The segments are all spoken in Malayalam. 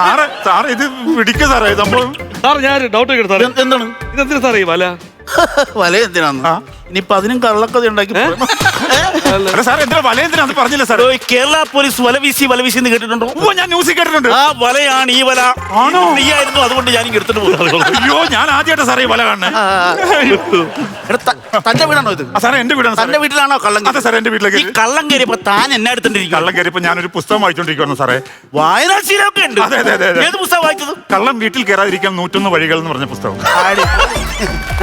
സാറേ സാറേ ഇത് സാറേ സംഭവം സാർ ഞാൻ ഡൗട്ട് കേട്ടു സാറേ എന്ത്- എന്താണ് ഇതെന്തിനാ സാറേ ഈ വല വല എന്തിനാന്ന്. ഇനിയിപ്പൊ അതിനും കള്ളക്കഥ ഉണ്ടാക്കി. അല്ല? സാറേ എന്തിനാ വല എന്തിനാ അത് പറഞ്ഞില്ല സാറേ? ഓയ്, കേരള പോലീസ് വല വീശി വല വീശി എന്ന് കേട്ടിട്ടുണ്ടോ? ഓ ഞാൻ ന്യൂസിൽ കേട്ടിട്ടുണ്ട്. ആ വലയാണ് ഈ വല. ആണോ? നീ ആയിരുന്നു അതുകൊണ്ട് ഞാൻ ഇങ്ങ് എടുത്തിട്ട് അയ്യോ ഞാൻ ആദ്യമായിട്ട് സാറേ ഈ വല കാണുന്നത് തന്റെ വീടാണോ ഇത്? സാറേ എന്റെ വീടാണ് തന്റെ സാറേ. വീട്ടിലാണോ കള്ളം അതെ സാറേ എന്റെ വീട്ടിലേക്ക് ഈ കള്ളം കയറിയപ്പോ താൻ എന്നെ എടുത്തിട്ടിരിക്കും കള്ളം കയറിയപ്പോ ഞാനൊരു പുസ്തകം വായിച്ചോണ്ടിരിക്കുന്നു സാറേ. വായനാശീലമൊക്കെ ഉണ്ട്. അതെ, അതെ, അതെ, അതെ. ഏത് പുസ്തകം വായിച്ചത്? കള്ളം വീട്ടിൽ കയറാതിരിക്കാൻ നൂറ്റൊന്ന് വഴികൾ എന്ന് പറഞ്ഞ പുസ്തകം. ആടി.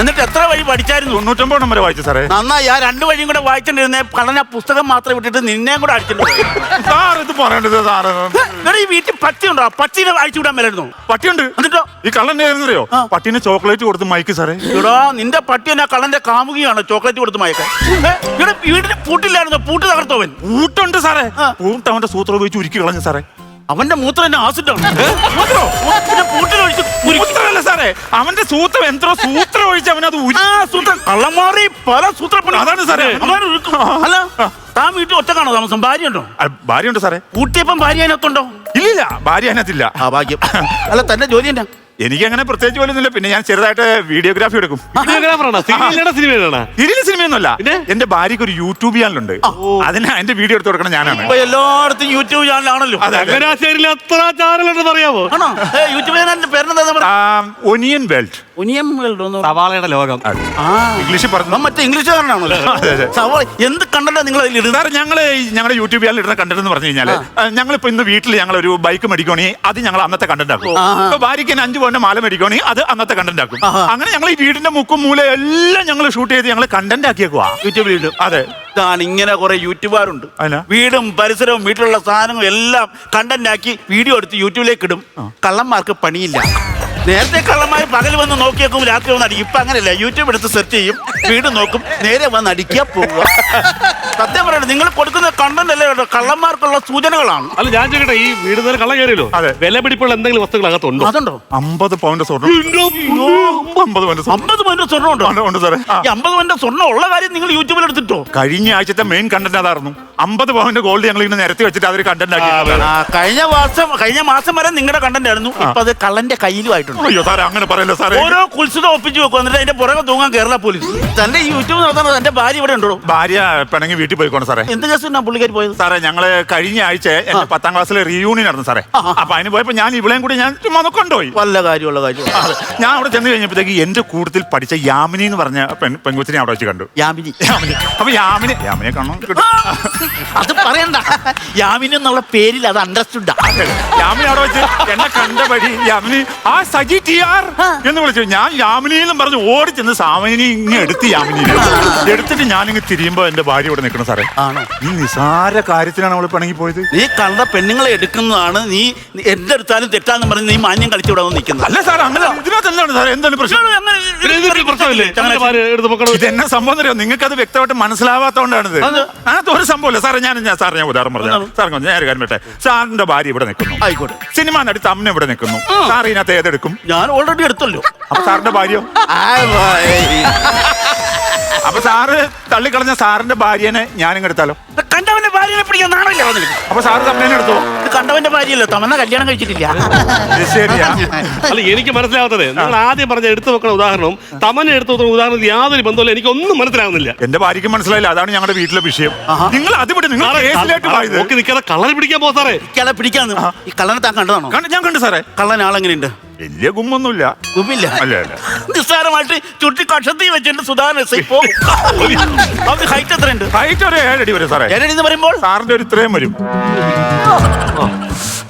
എന്നിട്ട് എത്ര വഴി പഠിച്ചായിരുന്നു? തൊണ്ണൂറ്റൊമ്പത് വരെ വായിച്ചു സാറേ. നന്നായി ആ രണ്ട് വഴിയും കൂടെ വായിച്ചിട്ടിരുന്നേ കള്ളന പുസ്തകം മാത്രം വിട്ടിട്ട് നിന്നെയും കൂടെ അടിച്ചിട്ടുണ്ട് സാർ ഇത് പറയേണ്ടത് സാറ് ഈ വീട്ടിൽ പട്ടിയുണ്ടോ? ഉണ്ടോ പട്ടീനെ അഴിച്ചു വിടാൻ മേലായിരുന്നു പട്ടിയുണ്ട്. എന്നിട്ടോ? ഈ കള്ളൻ അറിയോ. പട്ടീനെ ചോക്ലേറ്റ് കൊടുത്ത് മയക്ക് സാറേ. എടാ നിന്റെ പട്ടി എന്നാ കള്ളന്റെ കാമുകിയാണ് ചോക്ലേറ്റ് കൊടുത്ത് മയക്കാൻ ഏ, ഇവിടെ വീടിന് പൂട്ടില്ലായിരുന്നു? പൂട്ട് തകർത്തവൻ പൂട്ടുണ്ട് സാറേ. പൂട്ട് അവന്റെ സൂത്രം ഉപയോഗിച്ച് ഉരുക്കി കളഞ്ഞു സാറേ. അവന്റെ മൂത്രം എന്നെ ആസിഡാണ്. സൂത്രമല്ല സാറേ അവന്റെ സൂത്രം എന്തോ സൂത്രം ഒഴിച്ച് അവനത് അത് സൂത്രം. കള്ളമാറി പല സൂത്രപ്പണി അതാണ് സാറേ. അല്ല താൻ വീട്ടിൽ ഒറ്റക്കാണോ താമസം? ഭാര്യ ഉണ്ടോ ഭാര്യ ഭാര്യയുണ്ട് സാറേ. പൂട്ടിയപ്പം ഭാര്യ അതിനകത്തുണ്ടോ? ഇല്ലില്ല ഭാര്യ അതിനകത്തില്ല. ആ ഭാഗ്യം. അല്ല തന്റെ ജോലി എന്നാ? എനിക്ക് അങ്ങനെ പ്രത്യേകിച്ച് പോലൊന്നുമില്ല. പിന്നെ ഞാൻ ചെറുതായിട്ട് വീഡിയോഗ്രാഫി എടുക്കും. വീഡിയോഗ്രാഫറാണോ? സിനിമയിലാണ് സിനിമയിലാണ് ഇതിലെ സിനിമയൊന്നുമല്ല. പിന്നെ? എന്റെ ഭാര്യക്ക് ഒരു യൂട്യൂബ് ചാനലുണ്ട്. അതിന് എന്റെ വീഡിയോ എടുത്ത് കൊടുക്കണം ഞാനാണ്. ഇപ്പൊ എല്ലായിടത്തും യൂട്യൂബ് ചാനലാണല്ലോ. അതെ, അതെ. ചങ്ങനാശ്ശേരിയിൽ എത്ര ചാനലുണ്ടെന്ന് അറിയാമോ ആണോ? ഏ, യൂട്യൂബ് ചാനലിന്റെ പേരെന്താ ആ, ഒനിയൻ ബെൽറ്റ് ഒനിയം വേൾഡ് ഒന്ന് സവാളയുടെ ലോകം. ആ. ഇംഗ്ലീഷിൽ പറഞ്ഞു. മറ്റേ ഇംഗ്ലീഷുകാരനാണല്ലോ അതെ, അതെ. സവാള എന്ത് കണ്ടല്ലോ നിങ്ങൾ അതിൽ ഇടുന്നത്? സാർ ഞങ്ങൾ ഈ ഞങ്ങളുടെ യൂട്യൂബ് ചാനൽ ഇടുന്ന കണ്ടന്റ് എന്ന് പറഞ്ഞു കഴിഞ്ഞാൽ ഞങ്ങളിപ്പോ ഇന്ന് വീട്ടിൽ ഞങ്ങൾ ഒരു ബൈക്ക് മേടിക്കുകയാണെങ്കിൽ അത് ഞങ്ങൾ അന്നത്തെ കണ്ടന്റ് ആക്കും. ഇപ്പൊ ഭാര്യയ്ക്ക് തന്നെ അഞ്ചു പവന്റെ മാല മേടിക്കുകയാണെങ്കിൽ അത് അന്നത്തെ കണ്ടന്റ് ആക്കും. അങ്ങനെ ഞങ്ങൾ ഈ വീടിന്റെ മുക്കും മൂല എല്ലാം ഞങ്ങൾ ഷൂട്ട് ചെയ്ത് ഞങ്ങൾ കണ്ടന്റ് ആക്കിയേക്കുവാ. യൂട്യൂബിൽ ഇടും. അതെ. ഇതാണ് ഇങ്ങനെ കുറെ യൂട്യൂബുകാരുണ്ട് അല്ല. വീടും പരിസരവും വീട്ടിലുള്ള സാധനങ്ങളും എല്ലാം കണ്ടന്റ് ആക്കി വീഡിയോ എടുത്ത് യൂട്യൂബിലേക്ക് ഇടും. കള്ളന്മാർക്ക് പണിയില്ല. നേരത്തെ കള്ളന്മാർ പകൽ വന്ന് നോക്കിയേക്കും രാത്രി വന്ന് അടിക്കും. ഇപ്പൊ അങ്ങനെയല്ല. യൂട്യൂബ് എടുത്ത് സെർച്ച് ചെയ്യും വീട് നോക്കും നേരെ വന്ന് അടിക്കുക പോവുക. നിങ്ങൾ കൊടുക്കുന്ന കണ്ടന്റ് അല്ലേ കേട്ടോ? കള്ളന്മാർക്കുള്ള സൂചനകളാണ്. അല്ല ഞാൻ ചോദിക്കട്ടെ ഈ വീട് നേരെ കള്ള കയറിയല്ലോ? അതെ. വില പിടിപ്പുള്ള എന്തെങ്കിലും വസ്തുക്കൾ അകത്തുണ്ടോ അതുണ്ടോ? അമ്പത് പൗണ്ട് സ്വർണം. അമ്പത് പൗണ്ട് സ്വർണം. അമ്പത് പവന്റെ സ്വർണം ഉണ്ടോ? ഉണ്ട്, ഉണ്ട് സാറേ. ആ. ഈ അമ്പത് പവന്റെ സ്വർണം ഉള്ള കാര്യം നിങ്ങൾ യൂട്യൂബിൽ എടുത്തിട്ടോ? കഴിഞ്ഞ ആഴ്ചത്തെ മെയിൻ കണ്ടന്റ് അതായിരുന്നു. അമ്പത് പവന്റെ ഗോൾഡ് ഞങ്ങൾ ഇങ്ങനെ നിരത്തി വെച്ചിട്ട് അതൊരു കണ്ടന്റ് ആക്കി ആ, കഴിഞ്ഞ മാസം കഴിഞ്ഞ മാസം വരെ നിങ്ങളുടെ കണ്ടന്റ് ആയിരുന്നു. ഇപ്പൊ അത് കള്ളന്റെ കയ്യിലും ആയിട്ടുണ്ട് അയ്യോ സാറേ അങ്ങനെ പറയല്ലോ സാറേ? ഓരോ കുൽസിത ഒപ്പിച്ച് വെക്കും. എന്നിട്ട് അതിന്റെ പുറകെ തൂങ്ങാൻ കേരള പോലീസ്. തന്റെ യൂട്യൂബ് നടത്തണത് തന്റെ ഭാര്യ ഇവിടെ ഉണ്ടോ? ഭാര്യ പിണങ്ങി വീട്ടിൽ പോയിക്കോണം സാറേ. എന്ത് കേസിനാ പുള്ളിക്കാരി പോയത്? സാറേ ഞങ്ങൾ കഴിഞ്ഞ ആഴ്ച എന്റെ പത്താം ക്ലാസ്സിലെ റീയൂണിയൻ ആയിരുന്നു സാറേ. അപ്പൊ അതിന് പോയപ്പോ ഞാൻ ഇവിടെയും കൂടി ഞാൻ ചുമ്മാ ഒന്ന് കൊണ്ടുപോയി. വല്ല കാര്യമുള്ള കാര്യം അതെ. ഞാൻ അവിടെ ചെന്ന് കഴിഞ്ഞപ്പോഴത്തേക്ക് എന്റെ കൂട്ടത്തിൽ പഠിച്ച യാമിനി എന്ന് പറഞ്ഞ പെൺ പെൺകുച്ചിനെ അവിടെ വെച്ച് കണ്ടു. യാമിനി. യാമിനി. അപ്പൊ യാമിനി യാമിനെ കാണണം. അത് പറയണ്ട. യാമിനി എന്നുള്ള പേരിൽ അത് അണ്ടർസ്റ്റുഡാ യാമിനി അവിടെ വെച്ച് എന്നെ കണ്ട വഴി യാമിനി ആ സജി ടി ആർ എന്ന് വിളിച്ചു. ഞാൻ യാമിനി എന്നും പറഞ്ഞു ഓടി ചെന്ന് സാമിനി ഇങ്ങനെ എടുത്ത് യാമിനി എടുത്തിട്ട് ഞാനിങ്ങ് തിരിയുമ്പോ എന്റെ ഭാര്യ ഇവിടെ നിൽക്കണം സാറേ. ആണോ? ഈ നിസാര കാര്യത്തിലാണ് നമ്മൾ പിണങ്ങി പോയത്. നീ കണ്ട പെണ്ണുങ്ങളെ എടുക്കുന്നതാണ് നീ എന്റെ അടുത്താലും തെറ്റാന്ന് പറഞ്ഞ് നീ മാന്യം കളിച്ചു വിടാൻ നിൽക്കുന്നത്. അല്ല സാർ അങ്ങനെ സാർ എന്താണ് പ്രശ്നം? ഭാര്യ ഇതെന്നെ സംഭവം അറിയോ നിങ്ങൾക്ക് അത് വ്യക്തമായിട്ട് മനസ്സിലാവാത്തോണ്ടാണിത്. അത് അങ്ങനത്തെ ഒരു സംഭവമില്ല. സാറേ ഞാൻ ഞാൻ സാർ ഞാൻ ഉദാഹരണം പറഞ്ഞു? സാർ ഞാൻ ഒരു കാര്യം പറ്റേ സാറിന്റെ ഭാര്യ ഇവിടെ നിൽക്കുന്നു. ആയിക്കോട്ടെ. സിനിമ നടി അമ്മ ഇവിടെ നിൽക്കുന്നു. സാർ ഇതിനകത്ത് ഏതെടുക്കും? ഞാൻ ഓൾറെഡി എടുത്തല്ലോ. അപ്പൊ സാറിന്റെ ഭാര്യയോ? അപ്പൊ സാറ് തള്ളിക്കളഞ്ഞ സാറിന്റെ ഭാര്യനെ ഞാനിങ്ങ് എടുത്താലോ കണ്ടവന്റെ ഭാര്യനെ പിടിക്കാൻ നാണല്ലേ അപ്പൊ സാറ് തമ്മേനെ എടുത്തോ കണ്ടവന്റെ ഭാര്യയല്ലോ തമന്ന കല്യാണം കഴിച്ചിട്ടില്ല. ഇത് ശരിയാ. അല്ല എനിക്ക് മനസ്സിലാവാത്തത്. നിങ്ങൾ ആദ്യം പറഞ്ഞ എടുത്തു വെക്കുന്ന ഉദാഹരണവും തമന എടുത്തു വെക്കുന്ന ഉദാഹരണം യാതൊരു ബന്ധമില്ല എനിക്കൊന്നും മനസ്സിലാവുന്നില്ല. എന്റെ ഭാര്യയ്ക്ക് മനസ്സിലായില്ല. അതാണ് ഞങ്ങളുടെ വീട്ടിലെ വിഷയം. നിങ്ങൾ അതിവിടെ നിങ്ങൾ പോയത്. നോക്കി നിൽക്കാതെ കളർ പിടിക്കാൻ പോ സാറേ. ഇയാളെ പിടിക്കാന്ന്. ഈ കള്ളനെ താൻ കണ്ടതാണോ? കണ്ട് ഞാൻ കണ്ടു സാറേ. കള്ളൻ ആളെങ്ങനെയുണ്ട്? വലിയ ഗുമ്മൊന്നുമില്ല. ഗുമില്ല അല്ല അല്ല. നിസ്സാരമായിട്ട് ചുട്ടി കഷത്തി വെച്ചിട്ട് സുധാകരൻ ഇപ്പോ അത് ഹൈറ്റ് എത്രയുണ്ട്? ഹൈറ്റ് ഒരു ഏഴടി വരും സാറേ. എന്ന് പറയുമ്പോൾ? സാറിന്റെ ഒരു ഇത്രയും വരും.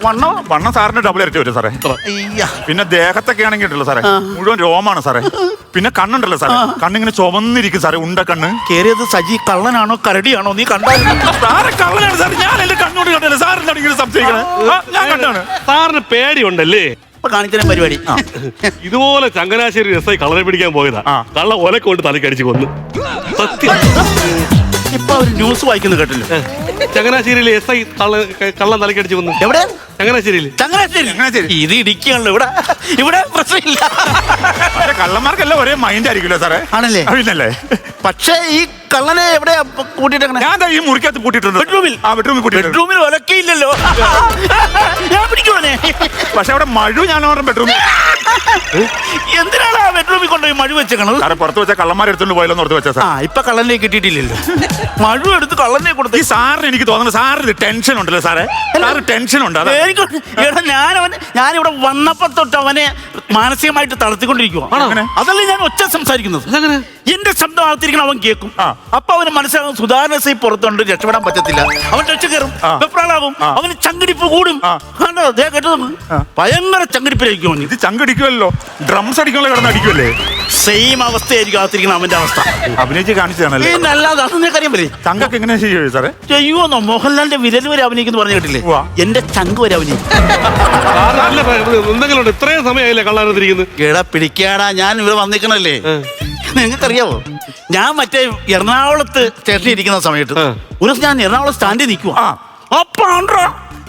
വണ്ണോ? വണ്ണം സാറിന് ഡബിൾ ഇരട്ടി വരും സാറേ. അയ്യ. പിന്നെ ദേഹത്തൊക്കെ ആണെങ്കിൽ ഉണ്ടല്ലോ സാറേ മുഴുവൻ രോമാണ് സാറേ. പിന്നെ കണ്ണുണ്ടല്ലോ സാറേ. കണ്ണിങ്ങനെ ചുവന്നിരിക്കും സാറേ ഉണ്ട കണ്ണ്. കേറിയത് സജി കള്ളനാണോ കരടിയാണോ? നീ കണ്ടായിരുന്നു സാറെ കള്ളനാണ് സാർ ഞാൻ എന്റെ കണ്ണോട് കണ്ടല്ലേ സാറിന്റെ ഇങ്ങനെ സംശയിക്കണേ? ആ, ഞാൻ കണ്ടാണ്. സാറിന് പേടിയുണ്ടല്ലേ? ഇപ്പൊ കാണിച്ചതിന് പരിപാടി. ഇതുപോലെ ചങ്ങനാശ്ശേരി രസമായി കള്ളനെ കളറെ പിടിക്കാൻ പോയതാ. കള്ള ഒലക്കൊണ്ട് തലക്കടിച്ച് കൊന്നു. സത്യം. ഇപ്പൊ ഒരു ന്യൂസ് വായിക്കുന്നു കേട്ടല്ലോ? ചങ്ങനാശ്ശേരിയിൽ എസ് ഐ കള്ളം തലക്കടിച്ച് വന്നു. എവിടെ? ചങ്ങനാശ്ശേരിയിൽ ചങ്ങനാശ്ശേരി. ചങ്ങനാശ്ശേരി. ഇത് ഇടിക്കുകയാണല്ലോ ഇവിടെ. ഇവിടെ പ്രശ്നമില്ല. കള്ളന്മാർക്കെല്ലാം ഒരേ മൈൻഡ് ആയിരിക്കുമല്ലോ സാറേ. ആണല്ലേ? അറിയില്ലല്ലേ പക്ഷേ ഈ കള്ളനെ എവിടെ കൂട്ടിയിട്ടേക്കണേ ഞാൻ ദാ ഈ മുറിക്കകത്ത് പൂട്ടിയിട്ടുണ്ട് ബെഡ്റൂമിൽ ആ ബെഡ്റൂമിൽ കൂട്ടിയിട്ടുണ്ട്. ബെഡ്റൂമിൽ ഒലക്കയില്ലല്ലോ ഞാൻ പിടിക്കുവാനെ പക്ഷെ അവിടെ മഴ ഞാൻ ബെഡ്റൂമിൽ എന്തിനാണ് ആ ബെഡ്റൂമിൽ കൊണ്ടുപോയി മഴ വെച്ചേക്കണത്? സാറേ പുറത്ത് വെച്ച കള്ളന്മാരെടുത്തോണ്ട് പോയല്ലോ എന്ന് ഓർത്ത് വെച്ചാ ആ സാർ ഇപ്പൊ കള്ളനെ കിട്ടിയിട്ടില്ലല്ലോ. മഴ എടുത്ത് കള്ളനെ കൊടുത്തു. ഈ സാറിന് എനിക്ക് തോന്നുന്നു സാറിന് ടെൻഷൻ ഉണ്ടല്ലോ സാറേ. സാറ് ടെൻഷൻ ഉണ്ട് അതാ. എനിക്ക് എടാ ഞാൻ അവൻ ഞാനിവിടെ വന്നപ്പോ തൊട്ട് അവനെ മാനസികമായിട്ട് തളർത്തിക്കൊണ്ടിരിക്കുക? അതല്ലേ ഞാൻ ഒച്ച സംസാരിക്കുന്നത്? അതങ്ങനെ എന്റെ ശബ്ദം അകത്തിരിക്കണം അവൻ കേൾക്കും. അപ്പൊ അവന് മനസ്സിലാകും സുധാരണസി പുറത്തുണ്ട് രക്ഷപ്പെടാൻ പറ്റത്തില്ല. അവൻ രക്ഷ കയറും ആ. വെപ്രാളാകും ആ. അവന് ചങ്കിടിപ്പ് കൂടും. ഭയങ്കര ചങ്കിടിപ്പിലായിരിക്കും അവന്. ഇത് ചങ്കടിക്കുമല്ലോ. ഡ്രംസ് അടിക്കാനുള്ള കിടന്ന് അടിക്കുമല്ലേ? സെയിം അവസ്ഥയായിരിക്കും അകത്തിരിക്കണം അവന്റെ അവസ്ഥ. അഭിനയിച്ച് കാണിച്ചതാണല്ലേ? നല്ലത് അത് നിനക്ക് അറിയാൻ പറ്റേ ചങ്കൊക്കെ എങ്ങനെ ചെയ്യുമോ സാറേ? ചെയ്യുമെന്നോ മോഹൻലാലിന്റെ വിരൽ വരെ അഭിനയിക്കുന്നു പറഞ്ഞു കേട്ടില്ലേ. എന്റെ ചങ്ക് വരെ അഭിനയിക്കും. നല്ല എന്തെങ്കിലും ഇത്രയും സമയമായില്ലേ കള്ളാനത്തിരിക്കുന്നത് കേടാ പിടിക്കാടാ. ഞാൻ ഇവിടെ വന്നിക്കണല്ലേ നിങ്ങൾക്കറിയാവോ? ഞാൻ മറ്റേ എറണാകുളത്ത് സ്റ്റേഷനിൽ ഇരിക്കുന്ന സമയത്ത് ഒരു ദിവസം ഞാൻ എറണാകുളം സ്റ്റാൻഡിൽ നിൽക്കുവാ. അപ്പൊ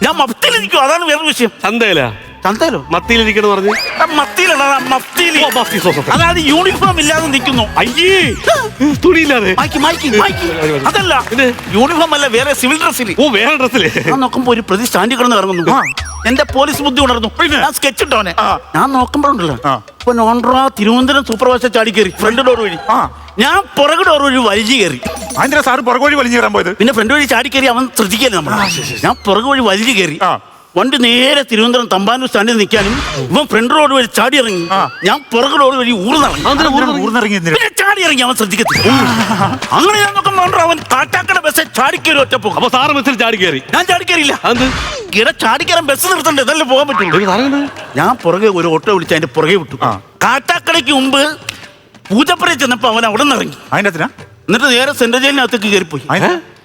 ഞാൻ മഫ്തിയിൽ നിൽക്കുക അതാണ് വേറെ വിഷയം. ചന്തയിലാ? ചന്തയിലോ മത്തിയിലിരിക്കണെന്ന് പറഞ്ഞ്. മഫ്തിയിലല്ല മഫ്തിയിൽ ഓ, മഫ്തി, സോ, സോ, സോ. അതായത് യൂണിഫോം ഇല്ലാതെ നിൽക്കുന്നു. അയ്യേ. തുണിയില്ലാതെ. അതല്ല? യൂണിഫോം അല്ല വേറെ സിവിൽ ഡ്രസ്സിൽ ഓ വേറെ ഡ്രസ്സിൽ ഞാൻ നോക്കുമ്പോ ഒരു പ്രതി സ്റ്റാൻഡിൽ കിടന്ന് ഇറങ്ങുന്നു. എന്റെ പോലീസ് ബുദ്ധി ഉണർന്നു. പിന്നെ? ഞാൻ സ്കെച്ച് ഇട്ടവനെ ആ. ഞാൻ നോക്കുമ്പോഴുണ്ടല്ലോ. ആ. ഇപ്പൊ നോൺട്രാ തിരുവനന്തപുരം സൂപ്പർവൈസർ ചാടി കയറി ഫ്രണ്ട് ഡോർ വഴി. ആ. ഞാൻ പുറകു ഡോർ വഴി വലിഞ്ഞു കയറി. അതിന്റെ സാറ് പുറകോഴി വലിഞ്ഞു കയറാൻ പോയത്? പിന്നെ ഫ്രണ്ട് വഴി ചാടി കയറി അവൻ ശ്രദ്ധിക്കല്ലേ നമ്മൾ ഞാൻ പുറകു വഴി വലിഞ്ഞു കയറി. ആ. വണ്ടി നേരെ തിരുവനന്തപുരം തമ്പാനൂർ സ്റ്റാൻഡിൽ നിൽക്കാനും ഇവൻ ഫ്രണ്ട് റോഡ് വഴി ചാടി ഇറങ്ങി. ഞാൻ പുറകു റോഡ് വഴി ഊർന്നിറങ്ങി? പിന്നെ ചാടി ഇറങ്ങി അവൻ ശ്രദ്ധിക്കത്തില്ല. അങ്ങനെ ഞാൻ നോക്കുമ്പോൾ അവൻ കാട്ടാക്കട ബസ് ചാടിക്കയറി കയറി ഒറ്റപ്പോ അപ്പൊ സാറ് ബസ്സിൽ ചാടി കയറി? ഞാൻ ചാടിക്കയറിയില്ല അത് ഇട ചാടിക്കയറാൻ ബസ് നിർത്തണ്ടേ? ഇതല്ലേ പോകാൻ പറ്റുള്ളൂ. ഞാൻ പുറകെ ഒരു ഓട്ടോ വിളിച്ച് അതിന്റെ പുറകെ വിട്ടു. കാട്ടാക്കടയ്ക്ക് മുമ്പ് പൂജപ്പുറയിൽ ചെന്നപ്പോ അവൻ അവിടെ നിന്ന് ഇറങ്ങി. അതിന്റെ എന്നിട്ട് നേരെ സെൻട്രൽ ജയിലിനകത്തേക്ക് കയറിപ്പോയി?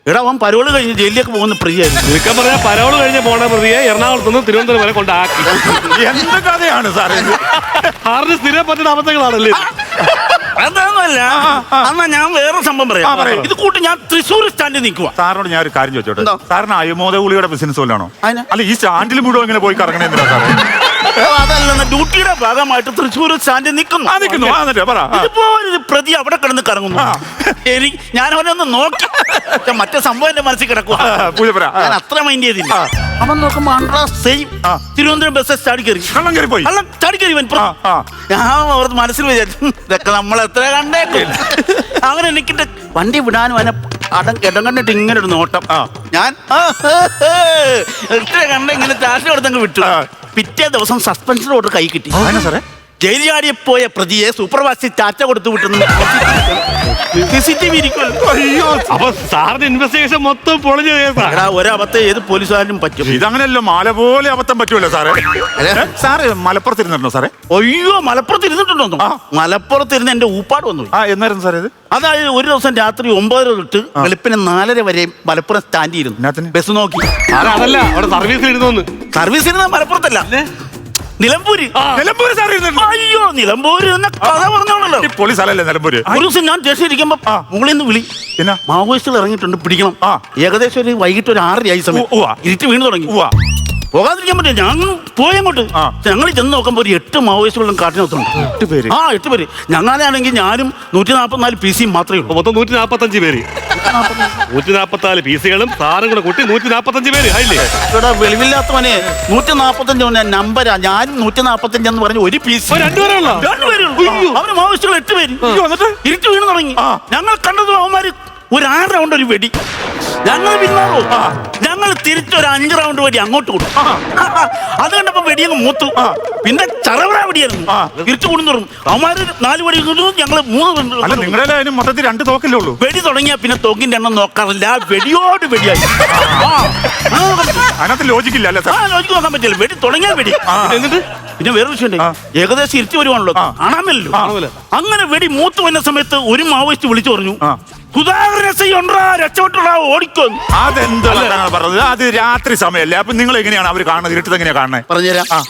എടാ അവൻ പരോൾ കഴിഞ്ഞ് ജയിലിലേക്ക് പോകുന്ന പ്രിയായിരുന്നു ചുരുക്കം പറഞ്ഞാൽ പരോൾ കഴിഞ്ഞ് പോണ പ്രതിയെ എറണാകുളത്ത് നിന്ന് തിരുവനന്തപുരം വരെ കൊണ്ടാക്കി. എന്ത് കഥയാണ് സാറേ? സാറിന് സ്ഥിരം പറ്റുന്ന അബദ്ധങ്ങളാണല്ലേ? അതൊന്നുമല്ല. എന്നാ ഞാൻ വേറെ സംഭവം പറയാം. ഇത് കൂട്ട് ഞാൻ തൃശ്ശൂർ സ്റ്റാൻഡിൽ നിൽക്കുക സാറിനോട് ഞാൻ ഒരു കാര്യം ചോദിച്ചോട്ടെ? സാറിന് അയമോദ ഗുളിയുടെ ബിസിനസ് പോലാണോ അല്ല ഈ സ്റ്റാൻഡിൽ മുഴുവൻ ഇങ്ങനെ പോയി കറങ്ങണേ എന്തിനാ സാറേ? ഡ്യൂട്ടിയുടെ ഭാഗമായിട്ട് തൃശ്ശൂർ സ്റ്റാൻഡിൽ നിൽക്കുന്നു ആ നിൽക്കുന്നു ആ എന്നിട്ട് പറ ആ. ഇതുപോലൊരു പ്രതി അവിടെ കിടന്ന് കറങ്ങുന്നു. എനിക്ക് ഞാൻ അവനൊന്ന് നോക്കി പക്ഷെ മറ്റേ സംഭവം എന്റെ മനസ്സിൽ കിടക്കുക ആ, പൂജപ്പുര ആ. ഞാൻ അത്ര മൈൻഡ് ചെയ്തില്ല ആ. അവൻ നോക്കുമ്പോ സെയിം ആ. തിരുവനന്തപുരം ബസ് ചാടി കയറി കള്ളം കയറി പോയി അല്ല ചാടി കയറി ഇവൻ ആ, ആ. ഞാൻ ഓർത്ത് മനസ്സിൽ വിചാരിച്ചു ഇതൊക്കെ നമ്മൾ എത്ര കണ്ടേക്കും അവൻ എനിക്കിട്ട് വണ്ടി വിടാനും അവനെ അടം കിടം കണ്ടിട്ട് ഇങ്ങനെ ഒരു നോട്ടം ആ. ഞാൻ ആ, ഹേ, ഹേ, എത്ര കണ്ട ഇങ്ങനെ കൊടുത്തങ്ങ് വിട്ടു ആ. പിറ്റേ ദിവസം സസ്പെൻഷൻ ഓർഡർ കൈ കിട്ടി. സാറേ? ജയിൽ ചാടിയെ പോയ പ്രതിയെ സൂപ്പർവാസി ചാച്ച കൊടുത്തു വിട്ടുന്നു. സി സി ടി വി ഇരിക്കുമല്ലോ അയ്യോ. അപ്പൊ സാറിന്റെ ഇൻവെസ്റ്റിഗേഷൻ മൊത്തം പൊളിഞ്ഞ കേസാ എടാ ഒരബദ്ധം ഏത് പോലീസുകാരനും പറ്റും. ഇതങ്ങനെയല്ലോ മാല പോലെ അബദ്ധം പറ്റുമല്ലോ സാറേ? ഏ, സാറ് മലപ്പുറത്ത് ഇരുന്നിട്ടുണ്ടോ സാറേ? അയ്യോ മലപ്പുറത്ത് ഇരുന്നിട്ടുണ്ടോ ആ. മലപ്പുറത്ത് ഇരുന്ന് എന്റെ ഊപ്പാട് വന്നു ആ എന്നായിരുന്നു സാറേ ഇത്? അതായത് ഒരു ദിവസം രാത്രി ഒമ്പതര തൊട്ട് വെളുപ്പിന് നാലര വരെ മലപ്പുറം സ്റ്റാൻഡ് എന്നാത്തിന്? ഇരുന്നു ബസ് നോക്കി. സാറേ അതല്ല അവിടെ സർവീസിൽ ഇരുന്നു സർവീസ് ഇരുന്ന മലപ്പുറത്തല്ല നിലമ്പൂര്. നിലമ്പൂര് സാറ് ഇരുന്നിട്ടുണ്ടോ. അയ്യോ നിലമ്പൂര് എന്ന കഥ പറഞ്ഞോളല്ലോ. ഈ പോലീസ് അല്ലല്ലേ നിലമ്പൂര്? ഒരു ദിവസം ഞാൻ സ്റ്റേഷനിൽ ഇരിക്കുമ്പോ. മുകളിൽ നിന്ന് വിളി. പിന്നെ മാവോയിസ്റ്റുകൾ ഇറങ്ങിയിട്ടുണ്ട് പിടിക്കണം. ആ. ഏകദേശം ഒരു വൈകിട്ട് ഒരു ആറരയായി സമയം. ഇരുട്ട് വീണ് തുടങ്ങി. പോകാതിരിക്കാൻ പറ്റില്ല. ഞങ്ങൾ പോയങ്ങോട്ട്. ഞങ്ങൾ ചെന്ന് നോക്കുമ്പോൾ ഒരു എട്ട് മാവോയിസ്റ്റുകളും കാട്ടിനകത്തുണ്ട് എട്ട് പേര്. ആ എട്ട് പേര്. ഞങ്ങളാണെങ്കിൽ ഞാനും നൂറ്റി നാൽപ്പത്തിനാല് പി സിയും മാത്രമേ ഉള്ളൂ. മൊത്തം നൂറ്റി നാൽപ്പത്തഞ്ച് പേര്. നൂറ്റി നാൽപ്പത്തിനാല് പി സികളും സാറും കൂടെ കൂട്ടി നൂറ്റി നാൽപ്പത്തഞ്ച് പേര്. ആയില്ലേ? ഇവിടെ വെളിവില്ലാത്തവനെ നൂറ്റി നാൽപ്പത്തഞ്ച് നമ്പരാ. ഞാനും നൂറ്റി നാൽപ്പത്തഞ്ച് എന്ന് പറഞ്ഞ ഒരു പി സി. രണ്ടുപേരുള്ള രണ്ടുപേരും അവർ മാവോയിസ്റ്റുകൾ എട്ട് പേര്? ഇരുട്ട് വീണ് തുടങ്ങി. ഞങ്ങൾ കണ്ടത് അവന്മാര് ഒരു ആറ് റൗണ്ട് ഒരു വെടി. ഞങ്ങൾ പിന്മാറൂ. ഞങ്ങൾ തിരിച്ചൊരു അഞ്ച് റൗണ്ട് വെടി അങ്ങോട്ട് കൊടുക്കും അത് കണ്ടപ്പോ വെടിയങ്ങ് മൂത്തു. പിന്നെ ചറവറ വെടിയായിരുന്നു. തിരിച്ചു ഇരുട്ട് അവന്മാര് നാല് വെടി ഞങ്ങൾ ഞങ്ങൾ മൂന്ന് നിങ്ങളുടെ മൊത്തത്തിൽ രണ്ട് തോക്കല്ലേ ഉള്ളൂ? വെടി തുടങ്ങിയാ പിന്നെ തോക്കിന്റെ എണ്ണം നോക്കാറില്ല. വെടിയോട് വെടിയായി. അതിനകത്ത് ലോജിക്കില്ല അല്ലേ ആ ലോജിക്ക് നോക്കാൻ പറ്റില്ല. വെടി തുടങ്ങിയാൽ വെടി. എന്നിട്ട് പിന്നെ വേറെ വിഷയം ഏകദേശം ഇരുത്തി വരുവാണല്ലോ. കാണാമല്ലോ. അങ്ങനെ വെടി മൂത്ത് വന്ന സമയത്ത് ഒരു മാവോയിസ്റ്റ് വിളിച്ചു പറഞ്ഞു. ഓടിക്കോ. അതെന്താ വർത്താനാണ് പറഞ്ഞത്? അത് രാത്രി സമയല്ലേ. അപ്പൊ നിങ്ങൾ എങ്ങനെയാണ് അവർ കാണുന്നത്? ഇരുട്ടത് എങ്ങനെയാ കാണുന്നത് പറഞ്ഞുതരാം. ആ.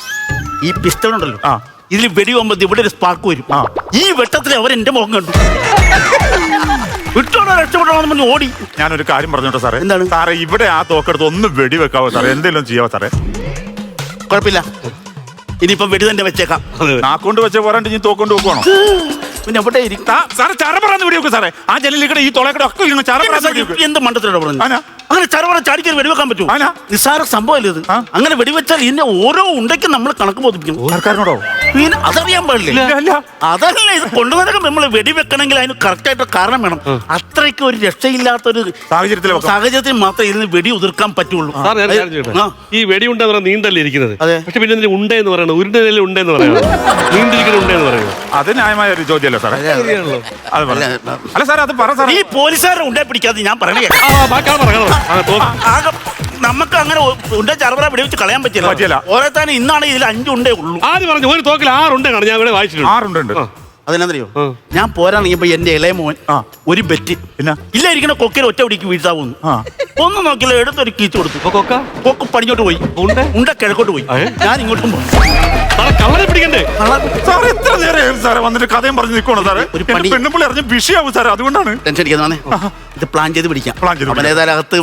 ഈ പിസ്റ്റൾ ഉണ്ടല്ലോ. ആ. ഇതിൽ വെടി പോകുമ്പോ ഇവിടെ ഒരു സ്പാർക്ക് വരും. ആ. ഈ വെട്ടത്തിൽ അവർ എന്റെ മുഖം കണ്ടു. വിട്ടോടെ രക്ഷപ്പെടണമെന്ന് പറഞ്ഞ് ഓടി. ഞാനൊരു കാര്യം പറഞ്ഞോട്ടെ സാറേ? എന്താണ്? സാറേ ഇവിടെ ആ തോക്കെടുത്ത് ഒന്ന് വെടിവെക്കാവോ സാറേ? എന്തെങ്കിലും ചെയ്യാവോ സാറേ? കുഴപ്പമില്ല. ഇനിയിപ്പം വെടി തന്നെ വെച്ചേക്കാം. നാക്കൊണ്ട് വെച്ച പോരാണ്ട് ഇനി തോക്കൊണ്ട് വെക്കുവാണോ? പിന്നെ എവിടെ ഇരിക്കും? സാറേ സാറേ പറഞ്ഞു വിടിയൊക്കെ സാറേ. ആ ജനലിൽ ഈ തോളക്കടെ ഒക്കെ ഇങ്ങനെ ചറപറാന്ന് വെടിവെക്കും എന്ത് മണ്ടത്തിലൂടെ പറഞ്ഞു? അങ്ങനെ ചരവറ ചാടിക്കറി വെടിവെക്കാൻ പറ്റൂ ആനാ? നിസ്സാര സംഭവമല്ല ഇത്? ആ. അങ്ങനെ വെടിവെച്ചാൽ ഇതിന്റെ ഓരോ ഉണ്ടയ്ക്കും നമ്മൾ കണക്ക് ബോധിപ്പിക്കും. സർക്കാരിനോടോ പിന്നെ അതറിയാൻ പാടില്ല? ഇല്ല, അതല്ല ഇത് കൊണ്ടുവന്നൊക്കെ നമ്മൾ വെടിവെക്കണമെങ്കിൽ അതിന് കറക്റ്റ് ആയിട്ട് കാരണം വേണം. അത്രയ്ക്ക് ഒരു രക്ഷയില്ലാത്ത ഒരു സാഹചര്യത്തിൽ വെക്കാം. സാഹചര്യത്തിൽ മാത്രമേ ഇതിന് വെടി ഉതിർക്കാൻ പറ്റുള്ളൂ. സാർ ഞാൻ കാര്യം ചോദിക്കട്ടെ? ആ. ഈ വെടിയുണ്ട എന്ന് പറഞ്ഞാൽ നീണ്ടല്ലേ ഇരിക്കുന്നത്? അതെ. പക്ഷെ പിന്നെ ഇതിന് ഉണ്ട എന്ന് പറയണത് ഉരുണ്ടല്ലേ ഉണ്ട എന്ന് പറയുന്നത് നീണ്ടിരിക്കുന്ന ഉണ്ട എന്ന് പറയുന്നത് അത് ന്യായമായ ഒരു ചോദ്യമല്ലേ സാറേ? അത് പറ. അല്ല, സാറേ അത് പറ സാറേ. ഈ പോലീസുകാരെ ഉണ്ടേ പിടിക്കാതെ ഞാൻ പറയണേ ആ ബാക്കി ആ പറയാം ആ തോക്ക് ആകെ നമുക്ക് അങ്ങനെ ഉണ്ട ചറവറ വെടിവെച്ച് കളയാൻ പറ്റില്ല. പറ്റില്ല. ഓരോരുത്തരും ഇന്നാണ് ഇതിൽ അഞ്ചുണ്ടേ ഉള്ളൂ. ആദ്യം പറഞ്ഞു ഒരു തോക്കിൽ ആറുണ്ട് ഞാൻ ഇവിടെ വായിച്ചിട്ടുണ്ട്. ആറുണ്ട് അതെന്നറിയോ. ഞാൻ പോരാണെങ്കിപ്പോ എന്റെ ഇളയ മോൻ ഒരു ബെറ്റ്. പിന്നെ? ഇല്ല ഇരിക്കണ കൊക്കിൽ ഒറ്റ പിടിക്ക് വീഴ്ത്താവുന്നു. ആ. ഒന്നും നോക്കില്ല എടുത്തൊരു കീച്ചു കൊടുത്തു. കൊക്ക? കൊക്ക് പടിഞ്ഞോട്ട് പോയി. ഉണ്ട? ഉണ്ട കിഴക്കോട്ട് പോയി. ഞാൻ ഇങ്ങോട്ടും പോയി. കള്ളനെ പിടിക്കണ്ടേ? സാറേ എത്ര നേരം സാറേ വന്നിട്ട് കഥയും പറഞ്ഞു നിൽക്കണോ സാറേ? പെണ്ണുമ്പിള്ളി അറിഞ്ഞ് വിഷയാവും സാറേ അതുകൊണ്ടാണ്. ടെൻഷൻ അടിക്കുന്നതാണ് ഇത് പ്ലാൻ ചെയ്ത് പിടിക്കാം. പ്ലാൻ ചെയ്ത് അവൻ ഏതായാലും അകത്ത്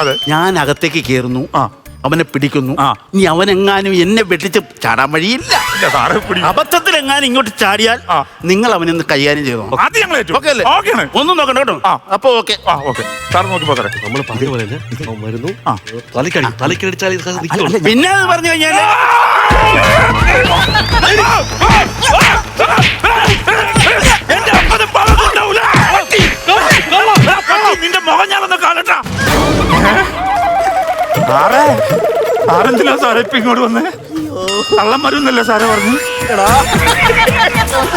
അതെ. ഞാൻ അകത്തേക്ക് കയറുന്നു ആ. അവനെ പിടിക്കുന്നു. ആ. ഇനി അവനെങ്ങാനും എന്നെ വെട്ടിച്ച് ചാടാൻ വഴിയില്ല. ഇല്ല സാറേ പിടി അബദ്ധത്തിൽ എങ്ങാനും ഇങ്ങോട്ട് ചാടിയാൽ ആ. നിങ്ങൾ ഒന്ന് കൈകാര്യം ചെയ്തോ. അത് ഞങ്ങൾ ഏറ്റു. ഓക്കെ അല്ലേ? ഓക്കെയാണ് ഒന്നും നോക്കണ്ട കേട്ടോ. ആ. അപ്പൊ ഓക്കെ. ആ ഓക്കെ. സാർ നോക്കിപ്പോ സാറേ നമ്മൾ പറഞ്ഞ പോലെ തന്നെ അവൻ വരുന്നു. ആ. തലക്കടി തലക്കടിച്ചാൽ ഇത് നിൽക്കും. പിന്നെ അത് പറഞ്ഞു കഴിഞ്ഞാൽ മുഖം ഞാനൊന്ന് കാണട്ടാ. സാറേ സാറെന്തിനാ സാറേ ഇപ്പൊ ഇങ്ങോട്ട് വന്നേ? കള്ളം മരുന്നല്ലേ സാറേ പറഞ്ഞു.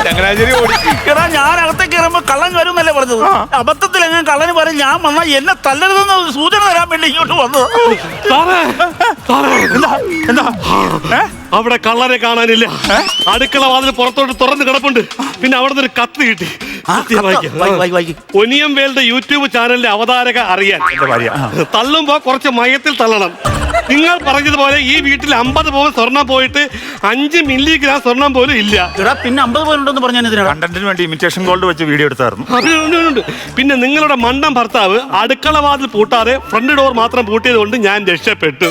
ചങ്ങനാശ്ശേരി ഓടി. എടാ ഞാൻ അകത്തേക്ക് കയറുമ്പോ കള്ളൻ വരുമെന്നല്ലേ പറഞ്ഞത് അബദ്ധത്തിൽ എങ്ങനെ കള്ളന് പറയും. ഞാൻ വന്നാൽ എന്നെ തല്ലരുതെന്ന് സൂചന തരാൻ വേണ്ടി ഇങ്ങോട്ട് വന്നത്. സാറേ സാറേ. എന്താ? എന്താ? ഏ? അവിടെ കള്ളനെ കാണാനില്ല. അടുക്കള വാതിൽ പുറത്തോട്ട് തുറന്ന് കിടപ്പുണ്ട്. പിന്നെ അവിടെ നിന്ന് ഒരു കത്ത് കിട്ടി. ഒനിയം വേൾഡ് യൂട്യൂബ് ചാനലിന്റെ അവതാരക അറിയാൻ. തള്ളുമ്പോ കുറച്ച് മയത്തിൽ തള്ളണം. നിങ്ങൾ പറഞ്ഞതുപോലെ ഈ വീട്ടിൽ അമ്പത് പവൻ സ്വർണം പോയിട്ട് അഞ്ച് മില്ലിഗ്രാം സ്വർണം പോലും ഇല്ല. പിന്നെ അമ്പത് പേരുണ്ടെന്ന് പറഞ്ഞാൽ ഇതിനാ കണ്ടന്റിന് വേണ്ടി ഇമിറ്റേഷൻ ഗോൾഡ് വെച്ച് വീഡിയോ എടുത്തായിരുന്നു. പിന്നെ നിങ്ങളുടെ മണ്ടൻ ഭർത്താവ് അടുക്കള വാതിൽ പൂട്ടാതെ ഫ്രണ്ട് ഡോർ മാത്രം പൂട്ടിയത് കൊണ്ട് ഞാൻ രക്ഷപ്പെട്ടു.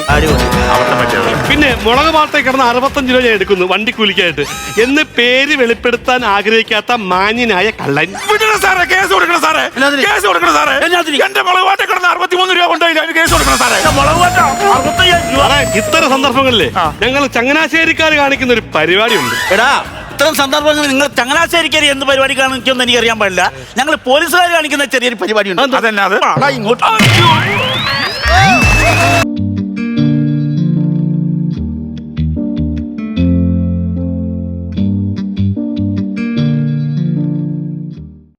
പിന്നെ മുളക് പാട്ടേ കിടന്ന് അറുപത്തഞ്ച് രൂപ ഞാൻ എടുക്കുന്നു വണ്ടി കൂലിക്കായിട്ട്. എന്ന് പേര് വെളിപ്പെടുത്താൻ ആഗ്രഹിക്കാത്ത മാന്യനായ കള്ളൻ. വിടണം സാറേ കേസ് കൊടുക്കണം സാറേ? കേസ് കൊടുക്കണം സാറേ. എന്നാതിന്? എന്റെ മുളകുപാട്ടെ കിടന്ന് അറുപത്തിമൂന്ന് രൂപ കൊണ്ടുപോയില്ല അതിന് കേസ് കൊടുക്കണം സാറേ. മുളക് കൊണ്ട അറുപത്തയ്യായിരം രൂപ. സാറേ ഇത്തരം സന്ദർഭങ്ങളിലെ ആ. ഞങ്ങൾ ചങ്ങനാശ്ശേരിക്കാർ കാണിക്കുന്ന ഒരു പരിപാടിയുണ്ട്. എടാ ഇത്തരം സന്ദർഭങ്ങൾ നിങ്ങൾ ചങ്ങനാശ്ശേരിക്കരി എന്ത് പരിപാടി കാണിക്കുമെന്ന് എനിക്ക് അറിയാൻ പാടില്ല. ഞങ്ങൾ പോലീസുകാർ കാണിക്കുന്ന ചെറിയൊരു പരിപാടി ഉണ്ട് അതെന്നാ അത്? ഇങ്ങോട്ട്.